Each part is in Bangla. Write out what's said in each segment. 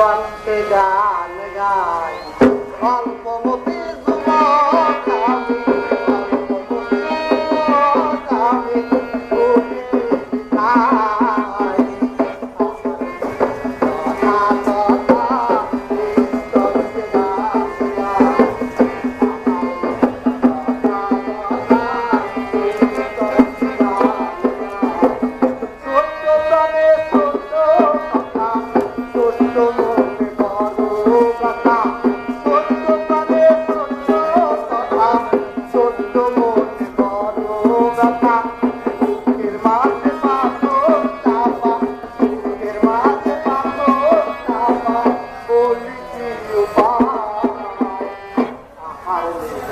কণ্ঠে গান গায়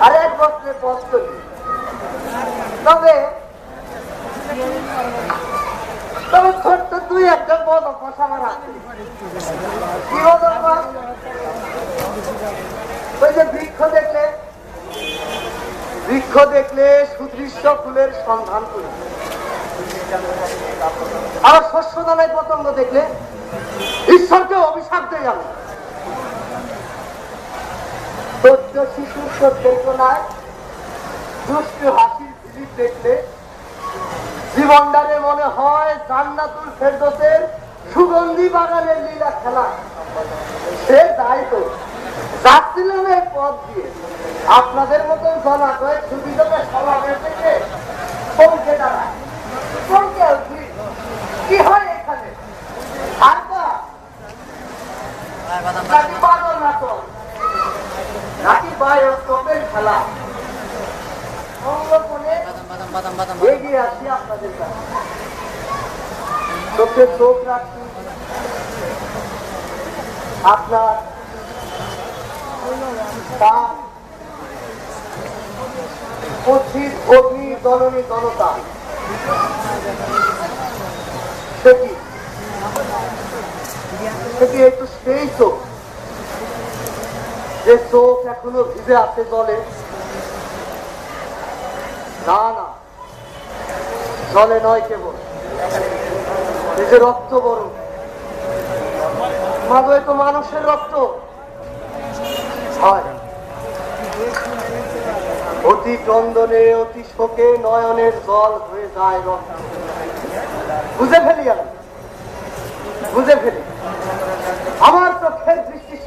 আর এক ছোট্ট তুই একটা? ওই যে বৃক্ষ দেখলে বৃক্ষ দেখলে সুদৃশ্য ফুলের সন্ধান শস্য পতঙ্গ দেখলে ঈশ্বরকে অভিশাপ দিয়ে যাবে সদ্য শিশুর সত্যের দুষ্টু হাসির ভিড় দেখলে জীবনটারে মনে হয় জান্নাতুল ফেরদোসের সুগন্ধি বাগানের লীলা খেলা। সে যাই তো যাচ্ছিলাম এই পথ দিয়ে। আপনাদের মতন জনা কয়েক সুবিধাটা সমাবেশ থেকে পৌঁছে দাঁড়ায়। কি হয় এখানে আড্ডা নাকি বাদল নাটক নাকি বায়োস্কোপের খেলা। অঙ্গপনে এগিয়ে আসি আপনাদের চোখে চোখ রাখছি। আপনার সে কি? একটু সেই চোখ যে চোখ এখনও ভিজে আছে জলে, না না, জলে নয় কেবল। যে রক্ত বড় মাগো তো মানুষের রক্ত। হয়। অতি ক্রন্দনে, অতি শোকে নয়নের জল হয়ে যায় রক্ত। বুঝে ফেলি আমি? বুঝে ফেলি? আমার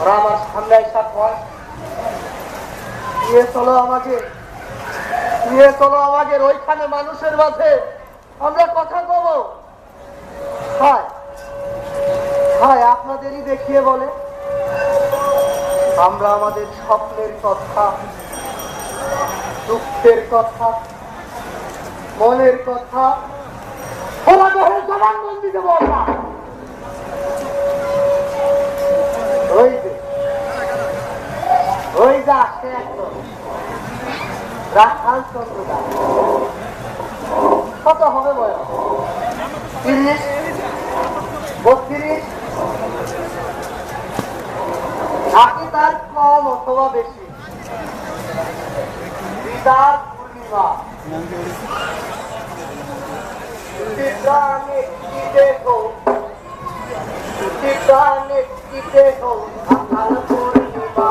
ওরা আমার সামনে এসা কয় নিয়ে চলো আমাকে নিয়ে চলো আমাকে, ওইখানে মানুষের মাঝে আমরা কথা কব হয় হয়, আপনাদেরই দেখিয়ে বলে। আমরা আমাদের স্বপ্নের কথা, দুঃখের কথা, মনের কথা ওরা জবানবন্দি দেবো আমরা। চন্দ্র কত হবে বয়স তিরিশ, বত্রিশ নাকি তার কম অথবা বেশি। পূর্ণিমা। কি দেখো দেখো আকাল পূর্ণিমা।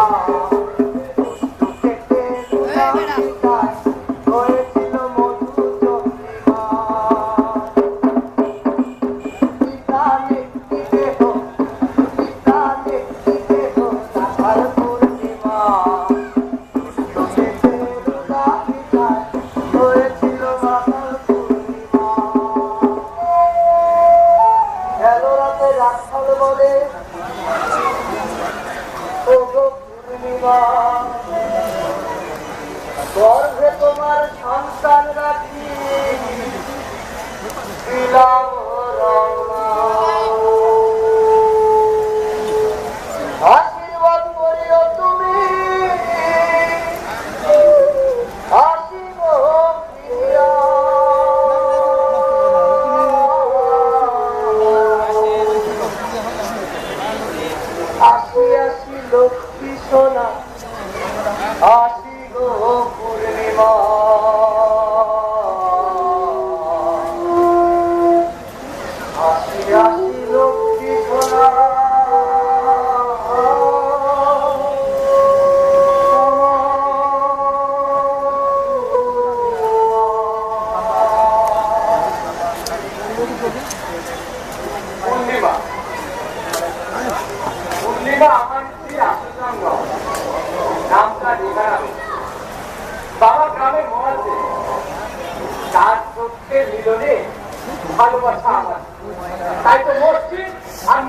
আসি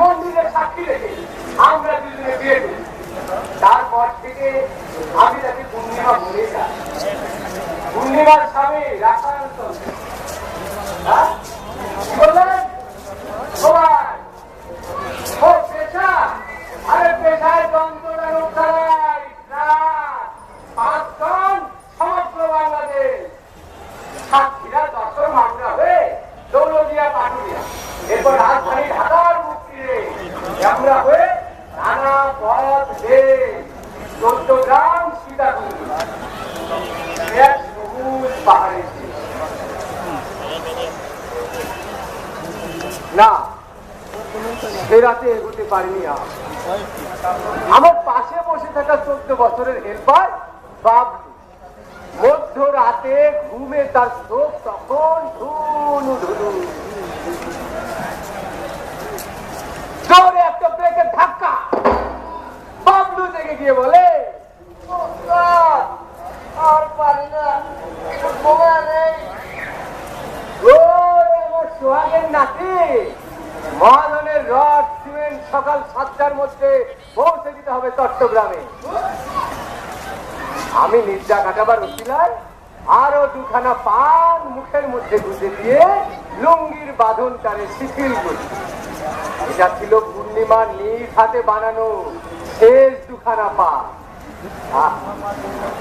মন্দিরের সাক্ষী রেখে আমরা দুজনে বিয়ে করি। তারপর থেকে আমি তাকে পূর্ণিমা বলে যাই পূর্ণিমার স্বামী রাখান্ত হ্যাঁ? বললেন? সে রাতে এগোতে পারিনি আমার পাশে বসে থাকা চোদ্দ বছরের হেল্পার বাবলু। মধ্য রাতে ঘুমে তার চোখ তখন ধুনু ধুনু। জোরে একটা ব্রেকের ধাক্কা। বাবলু জেগে গিয়ে বলে "ওস্তাদ, আর পারি না একটু ঘুমা নেই ওরে আমার সোহাগের নাতি মহাজনের রড সিমেন্ট সকাল সাতটার মধ্যে পৌঁছে দিতে হবে চট্টগ্রামে। আমি নির্জা কাটাবার উচিলায় আরও দুখানা পান মুখের মধ্যে গুঁজে দিয়ে লুঙ্গির বাঁধন টানে শিথিল করি। এটা ছিল পূর্ণিমার নিজ হাতে বানানো শেষ দুখানা পান।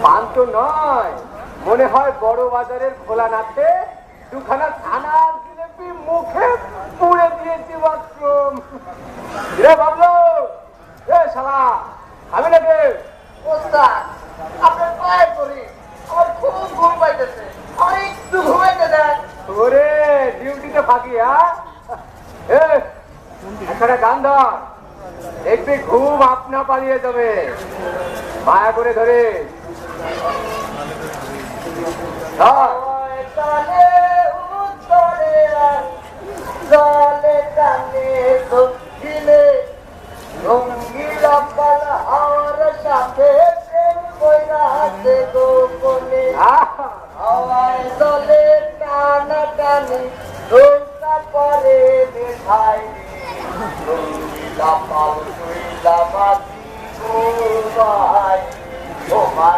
পান তো নয়, মনে হয় বড় বাজারের খোলা নাথে দুখানা থানার জিলেপি মুখে পুড়ে দিয়েছি মাত্র রে বাবলু! এ শালা আমি নাকি? ওস্তাদ আপনার পায়ে পড়ি। আমার খুব ঘুম পাইতেছে। আমার একটু ঘুমাইতে দেন। ওরে ডিউটিতে ফাঁকি হ্যাঁ এ এখানে গান ধর। দেখবি ঘুম আপনা পালিয়ে যাবে। মায়া করে ধরে। ধর। ও